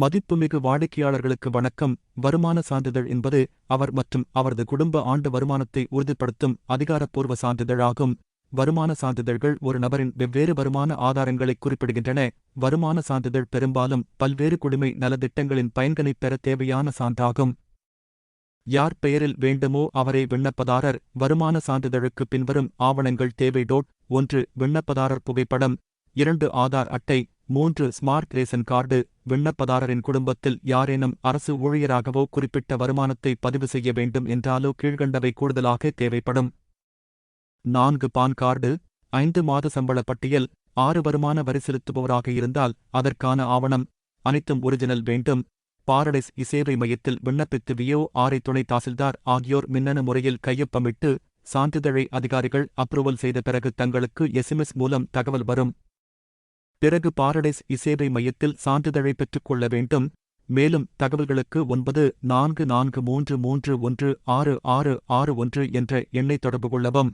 மதிப்புமிகு வாடிக்கையாளர்களுக்கு வணக்கம். வருமான சான்றிதழ் என்பது அவர் மற்றும் அவரது குடும்ப ஆண்டு வருமானத்தை உறுதிப்படுத்தும் அதிகாரப்பூர்வ சான்றிதழாகும் வருமான சான்றிதழ்கள் ஒரு நபரின் வெவ்வேறு வருமான ஆதாரங்களை குறிப்பிடுகின்றன. வருமான சான்றிதழ் பெரும்பாலும் பல்வேறு குடிமை நலத்திட்டங்களின் பயன்களைப் பெற தேவையான சான்றாகும். யார் பெயரில் வேண்டுமோ அவரே விண்ணப்பதாரர். வருமான சான்றிதழுக்கு பின்வரும் ஆவணங்கள் தேவை. டோட் ஒன்று விண்ணப்பதாரர் புகைப்படம். இரண்டு ஆதார் அட்டை. மூன்று ஸ்மார்ட் ரேசன் கார்டு விண்ணப்பதாரரின் குடும்பத்தில் யாரேனும் அரசு ஊழியராகவோ குறிப்பிட்ட வருமானத்தை பதிவு செய்ய வேண்டும் என்றாலோ கீழ்கண்டவை கூடுதலாக தேவைப்படும். நான்கு பான் கார்டு ஐந்து மாத சம்பள பட்டியல் ஆறு வருமான வரி செலுத்துபவராக இருந்தால் அதற்கான ஆவணம் அனைத்தும் ஒரிஜினல் வேண்டும். பாரடைஸ் இசேவை மையத்தில் விண்ணப்பித்து வியோ ஆரை துணை தாசில்தார் ஆகியோர் மின்னணு முறையில் கையொப்பமிட்டு சான்றிதழை அதிகாரிகள் அப்ரூவல் செய்த பிறகு தங்களுக்கு எஸ்எம்எஸ் மூலம் தகவல் வரும். பிறகு பாரடைஸ் இசேவை மையத்தில் சான்றிதழை பெற்றுக்கொள்ள வேண்டும். மேலும் தகவல்களுக்கு ஒன்பது நான்கு நான்கு மூன்று மூன்று ஒன்று ஆறு ஆறு ஆறு ஒன்று என்ற எண்ணை தொடர்பு கொள்ளவும்.